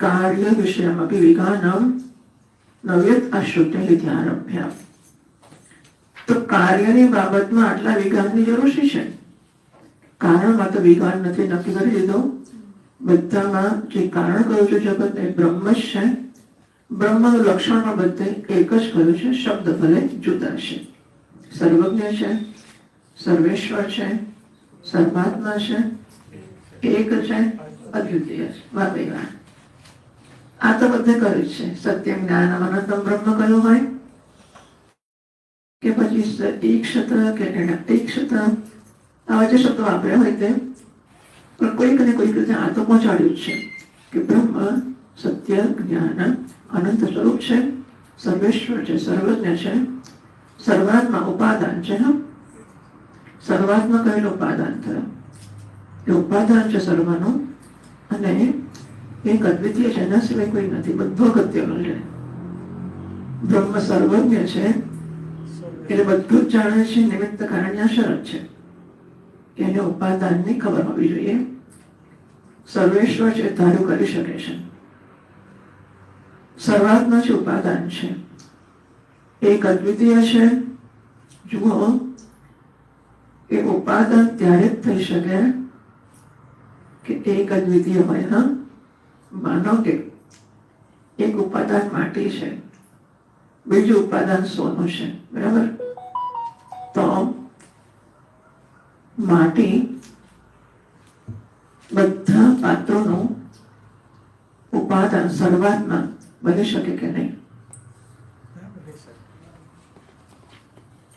કાર્ય વિષયમપી વિગાનમ નવ્યત અશ્રુત્ય ધ્યાનભ્યામ તો કાર્યની બાબતમાં આટલા વિઘાનની જરૂર શી છે કારણમાં તો વિગાન નથી નક્કી કરી દીધો બધામાં જે કારણ કહ્યું છે જગત એ બ્રહ્મ જ છે બ્રહ્મનું લક્ષણમાં બધે એક જ કહ્યું છે શબ્દ ભલે જુદા છે સર્વજ્ઞ છે સર્વેશ્વર છે સર્વાત્મા છે એક છે અદ્વિતીય છે વાદવિવાદ આ તો બધે કર્યું છે. સત્યમ જ્ઞાન અનંતમ બ્રહ્મ કયું હોય? કે પછી ઈક્ષત કે ઈક્ષત આવા જે શબ્દો વાપર્યા હોય તે. પણ કોઈક ને કોઈક રીતે આ તો પહોંચાડ્યું છે કે બ્રહ્મ, સત્ય, જ્ઞાન અનંત સ્વરૂપ છે. સર્વેશ્વર છે, સર્વજ્ઞ છે. સર્વાત્મા ઉપાદાન છે ને સર્વાત્મા કહેલું ઉપાદાન થયું? એ ઉપાદાન છે સર્વનું. અને એક અદ્વિતીય છે એના સિવાય કોઈ નથી, બધો અગત્યનો છે. બ્રહ્મ સર્વજ્ઞ છે. એટલે બધું જ જાણે છે, નિમિત્ત કારણ્ય શરત છે એને ઉપાદાનની ખબર હોવી જોઈએ. સર્વેશ્વર છે, ધારું કરી શકે છે. સર્વાત્મા છે, ઉપાદાન છે. એક અદ્વિતીય છે જુઓ, એ ઉપાદાન ત્યારે જ થઈ શકે કે એક અદ્વિતીય હોય, હા? માનો કે એક ઉપાદાન માટી છે, બીજું ઉપાદાન સોનું છે, બરાબર? તો માટી બધા પાત્રોનું ઉપાદાન શરૂઆતમાં બની શકે કે નહીં?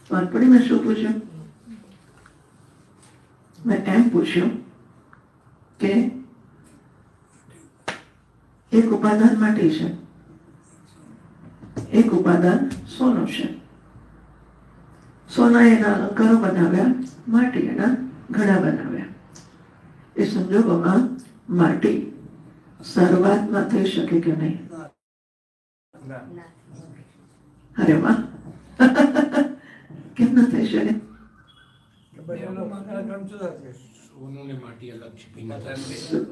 સ્વાનપડી મેં શું પૂછ્યું? મેં એમ પૂછ્યું કે એક ઉપાદાન માટી છે. એક ઉપાદાન સોનું છે. સોના એના અલંકારો બનાવ્યા માટી એના ઘડા બનાવ્યા. એ સંજોગોમાં માટી શરૂઆતમાં થઈ શકે કે નહીં? અરે વાહ. કેમ ના થઈ શકે?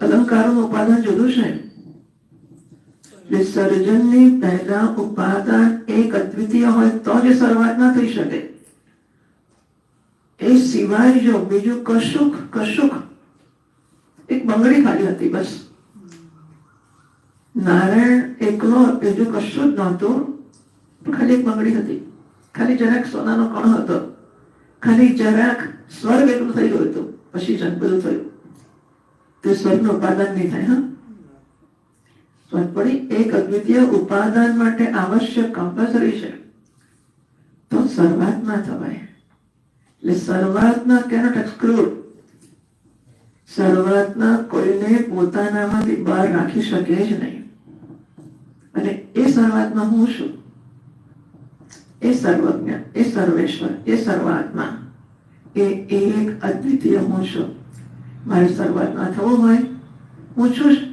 અલંકારો ને ઉપાદાન જુદું છે. વિસર્જનની પહેલા ઉપાદાન એક અદ્વિતીય હોય તો જ શરૂઆત ના થઈ શકે. એ સિવાય જો બીજું કશુંક કશુંક, એક બંગડી ખાલી હતી બસ. નારાયણ એકલો બીજું કશું જ નહોતું, ખાલી એક બંગડી હતી. ખાલી જરાક સોનાનો કણ હતો. ખાલી જરાક સ્વર્ગ એટલું થઈ ગયું હતું. પછી જન્મ થયું. તે સ્વર્ગનું ઉપાદાન નહીં થાય, હા? પડી એક અદ્વિતીય ઉપાદાન માટે આવશ્યક કમ્પલસરી છે. તો શરૂઆતમાં થવાય. એટલે સર્વાત્મા કેનોટ એક્સક્લુડ સર્વાત્મા કોઈને પોતાનામાંથી બહાર રાખી શકે જ નહીં. અને એ શરૂઆતમાં હું છું? એ સર્વજ્ઞ, એ સર્વેશ્વર, એ સર્વાત્મા, એ એક અદ્વિતીય હું છું. મારે શરૂઆતમાં થવું હોય, હું છું.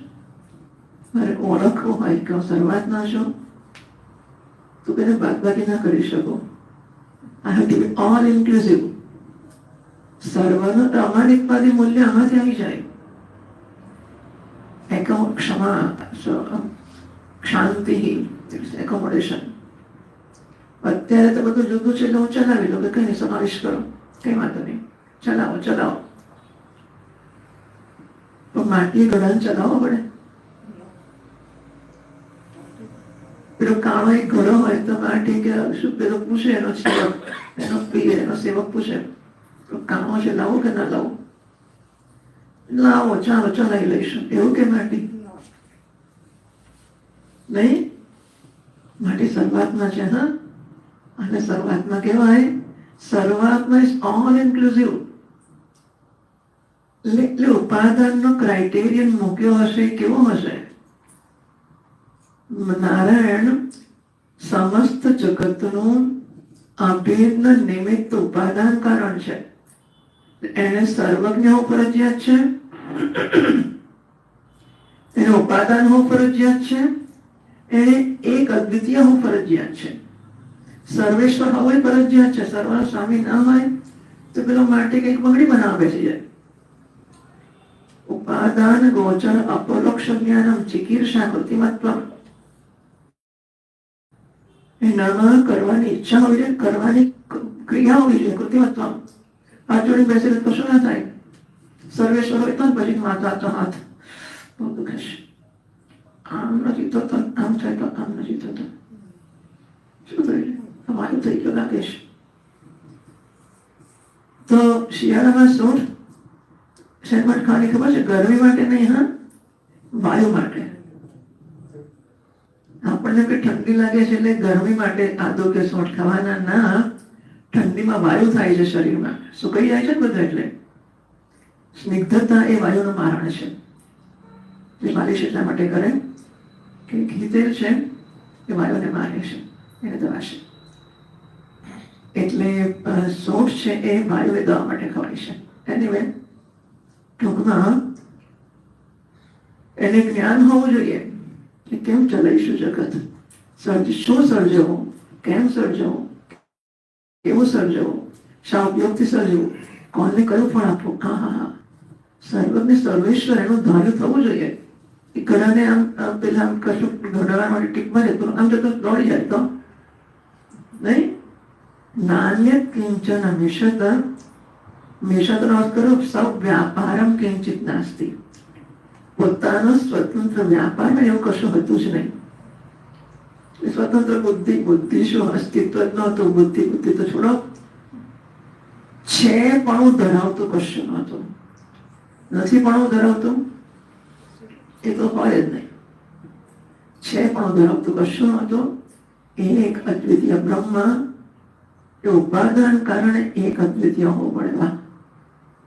મારે શરૂઆત ના છું તો કદાચ બાદબાકી ના કરી શકો. I have to be all inclusive સર્વનું પ્રામાણિકવાદી મૂલ્ય આમાંથી આવી જાય. એકમ ક્ષમા શાંતિ એકોમોડેશન અત્યારે તો બધું જુદું છે, એટલે હું ચલાવી લઉં, કે કઈ નહીં, સમાવેશ કરો. કઈ વાંધો નહીં. ચલાવો ચલાવો. પણ માટી ગળાને ચલાવવો પડે. પેલો કાળો એક ઘડો હોય તો માટી કે શું પેલો પૂછે એનો સેવક, એનો પીએ એનો સેવક પૂછે. કાળો છે, લાવો કે ના લાવો? લાવો, ચાલો, ચલાવી લઈશું. એવું કે માટી? નહીં? માટી શરૂઆતમાં છે, હા? અને શરૂઆતમાં કહેવાય, શરૂઆતમાં ઇઝ ઓલ ઇન્ક્લુઝિવ એટલે ઉપાદાનનો ક્રાઇટેરિયન મૂક્યો હશે, કેવો હશે? નારાયણ સમસ્ત જગતનું અભેદન નિમિત્ત ઉપાદાન કારણ છે. એને સર્વજ્ઞ ફરજિયાત છે. એને ઉપાદાન હોવું ફરજિયાત છે. એને એક અદ્વિતીય હોવું ફરજિયાત છે. સર્વેશ્વર હોય ફરજિયાત છે. સર્વ સ્વામી ના હોય તો પેલો માટે કંઈક બંગડી બનાવે છે. ઉપાદાન ગોચર અપરોક્ષ જ્ઞાનમ ચિકીર્ષા કૃતિમત્વમ. એનામાં કરવાની ઈચ્છા હોય છે, કરવાની ક્રિયા હોય છે કૃતિમત્વમ આ જોડે બેસીને તો શું ના થાય? સર્વેશ્વર હોય તો પછી માતા તો હાથ. બહુ દુખે આમ નથી થતો, આમ થાય તો આમ નથી થતો. શું થયું? તમારું થઈ ગયું લાગે તો શિયાળામાં સૂટ શેર માટે ખાવાની ખબર છે? ગરમી માટે નહીં, હા? વાયુ માટે. આપણને કે ઠંડી લાગે છે એટલે ગરમી માટે આદો કે સોટ ખાવાના ના, ઠંડીમાં વાયુ થાય છે શરીરમાં. સુકાઈ જાય છે ને બધા એટલે? સ્નિગ્ધતા એ વાયુનું મારણ છે. જે માલિશ એટલા માટે કરે કે ઘીતેલ છે એ વાયુને મારે છે, એને દવા છે એટલે સોટ છે એ વાયુ એ દવા માટે ખવાય છે. એનીવે ટૂંકમાં, એને જ્ઞાન હોવું જોઈએ. કે કેમ ચલાવીશું જગત? સર્જ શું સર્જવું? કેમ સર્જવું? કેવું સર્જવું? શા ઉપયોગથી સર્જવું? કોને કયું ફળ આપવું? હા હા હા. સર્વજ્ઞ સર્વેશ્વર એનું ધાર્યું થવું જોઈએ. એ ઘડાને આમ પેલા આમ કશું ઘડાવા માટે ટીપમાં રહેતું આમ જતો દોડી જાય તો. નહીં? નાન્ય કિંચન મિશત મિશતનો અર્થ કરો, સૌ વ્યાપારમ કિંચિત નાસ્તી. પોતાનો સ્વતંત્ર વ્યાપારમાં એવું કશું હતું જ નહીં. સ્વતંત્ર બુદ્ધિ બુદ્ધિ શું? અસ્તિત્વ જ નહોતું બુદ્ધિ બુદ્ધિ તો છોડો. છે પણ ધરાવતું કશું નહોતું. નથી પણ ધરાવતું? એ તો હોય જ નહીં. છે પણ ધરાવતું કશું નહોતું. એક અદ્વિતીય બ્રહ્મ એ ઉપાદાન કારણે એક અદ્વિતીય હોવું પડે. વાહ.